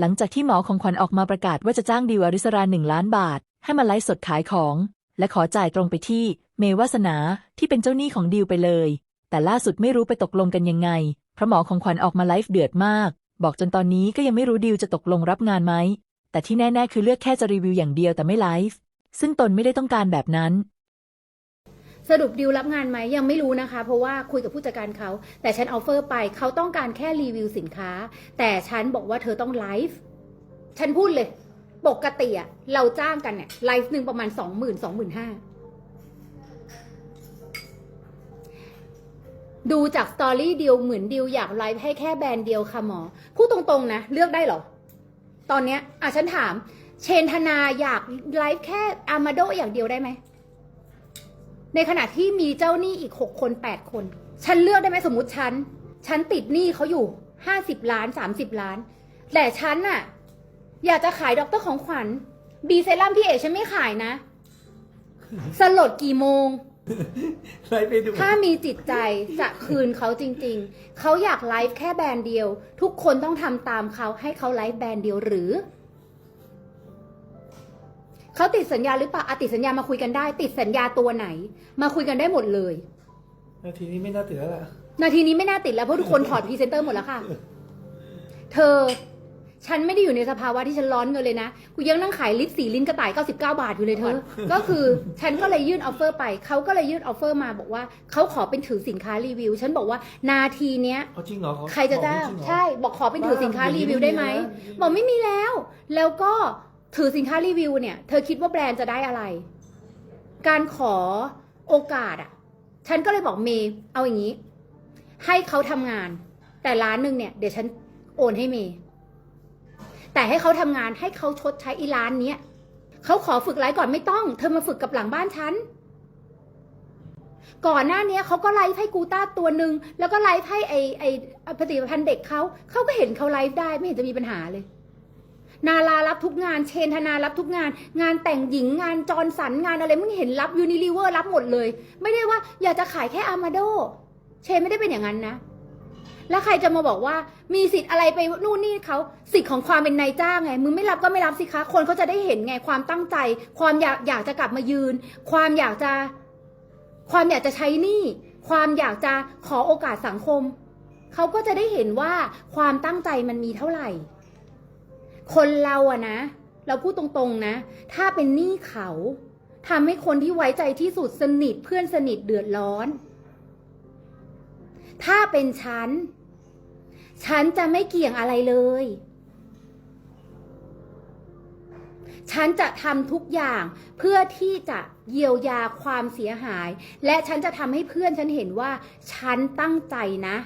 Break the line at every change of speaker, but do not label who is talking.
หลังจากที่หมอของขวัญออกมาประกาศว่าจะจ้างดิวอริสราหนึ่งล้านบาท ให้มาไลฟ์สดขายของ และขอจ่ายตรงไปที่เมวาสนาที่เป็นเจ้าหนี้ของดิวไปเลย แต่ล่าสุดไม่รู้ไปตกลงกันยังไง เพราะหมอของขวัญออกมาไลฟ์เดือดมาก บอกจนตอนนี้ก็ยังไม่รู้ดิวจะตกลงรับงานไหมแต่ที่แน่ ๆ คือเลือกแค่จะรีวิวอย่างเดียวแต่ไม่ไลฟ์ซึ่งตนไม่ได้ต้องการแบบนั้น
สรุปดิวรับงานไหมยังไม่รู้นะคะ เพราะว่าคุยกับผู้จัดการเขาแต่ฉันออฟเฟอร์ไปเขาต้องการแค่รีวิวสินค้า แต่ฉันบอกว่าเธอต้องไลฟ์ฉันพูดเลย ปกติอะเราจ้างกันเนี่ยไลฟ์หนึ่งประมาณสองหมื่นสองหมื่นห้าดูจากสตอรี่เดียวเหมือนดิวอยากไลฟ์ให้แค่แบรนด์เดียวค่ะหมอพูดตรงๆนะ เลือกได้หรอ ตอนเนี้ยอะฉันถาม เชนธนาอยากไลฟ์แค่อามาโดอย่างเดียวได้ไหม ในขณะที่มีเจ้าหนี้อีกหกคนแปดคน ฉันเลือกได้ไหมสมมติฉัน ฉันติดหนี้เขาอยู่ห้าสิบล้านสามสิบล้าน แต่ฉันน่ะ อยากจะขายด็อกเตอร์ของขวัญ บีเซรั่มพี่เอกฉันไม่ขายนะ สลดกี่โมง
ไลฟ์ไปดู
ถ้ามีจิตใจจะคืนเขาจริงๆ เขาอยากไลฟ์แค่แบรนด์เดียว ทุกคนต้องทำตามเขาให้เขาไลฟ์แบรนด์เดียวหรือ เขาติดสัญญาหรือเปล่าอะติดสัญญามาคุยกันได้ ติดสัญญาตัวไหน มาคุยกันได้หมดเลย
นาทีนี้ไม่น่าตื่นแล้วล่ะ
นาทีนี้ไม่น่าติดแล้วเพราะทุกคนถอดพรีเซนเตอร์หมดแล้วค่ะ เธอ ฉันไม่ได้อยู่ในสภาวะที่ฉันร้อนเงินเลยนะ กูยังนั่งขายลิปสีลิ้นกระต่าย 99 บาทอยู่เลยเธอ ก็คือฉันก็เลยยื่นออฟเฟอร์ไป เขาก็เลยยื่นออฟเฟอร์มาบอกว่าเขาขอเป็นถือสินค้ารีวิว ฉันบอกว่านาทีเนี้ย
เอาจริงเหรอเขา
ใครจะจ้าง
บอกจริงเหรอ
ใช่ บอกขอเป็นถือสินค้า
บ้า
รีวิวได้ไหม
อย่างนี้ไม่มีแล้ว
บอกไม่มีแล้ว แล้วก็ ถือสินค้ารีวิวเนี่ย เธอคิดว่าแบรนด์จะได้อะไร การขอโอกาสอะ ฉันก็เลยบอกเมย์เอาอย่างนี้ ให้เขาทำงาน แต่ร้านหนึ่งเนี่ย เดี๋ยวฉันโอนให้เมย์แต่ให้เขาทำงานให้เขาชดใช้อีร้านเนี้ยเขาขอฝึกไลฟ์ก่อนไม่ต้อง เธอมาฝึกกับหลังบ้านฉันก่อนหน้านี้เขาก็ไลฟ์ให้กูต้าตัวหนึ่งแล้วก็ไลฟ์ให้ไอไอผลิตภัณฑ์เด็กเขาเขาก็เห็นเขาไลฟ์ได้ไม่เห็นจะมีปัญหาเลย นารารับทุกงาน เชนธนารับทุกงาน งานแต่งหญิงงานจรสันงานอะไรมึงเห็นรับยูนิลิเวอร์รับหมดเลย ไม่ได้ว่าอยากจะขายแค่อามาโด เชนไม่ได้เป็นอย่างนั้นนะ แล้วใครจะมาบอกว่ามีสิทธิ์อะไรไปนู่นนี่เขาสิทธิ์ของความเป็นนายจ้างไงมึงไม่รับก็ไม่รับสิคะ คนเขาจะได้เห็นไงความตั้งใจ ความอยากอยากจะกลับมายืน ความอยากจะ ความอยากจะใช้หนี้ความอยากจะขอโอกาสสังคม เขาก็จะได้เห็นว่าความตั้งใจมันมีเท่าไหร่ คนเราอะนะ เราพูดตรงๆนะ ถ้าเป็นหนี้เขาทำให้คนที่ไว้ใจที่สุดสนิทเพื่อนสนิทเดือดร้อน ถ้าเป็นฉัน ฉันจะไม่เกี่ยงอะไรเลย ฉันจะทำทุกอย่างเพื่อที่จะเยียวยาความเสียหาย และฉันจะทำให้เพื่อนฉันเห็นว่า ฉันตั้งใจนะ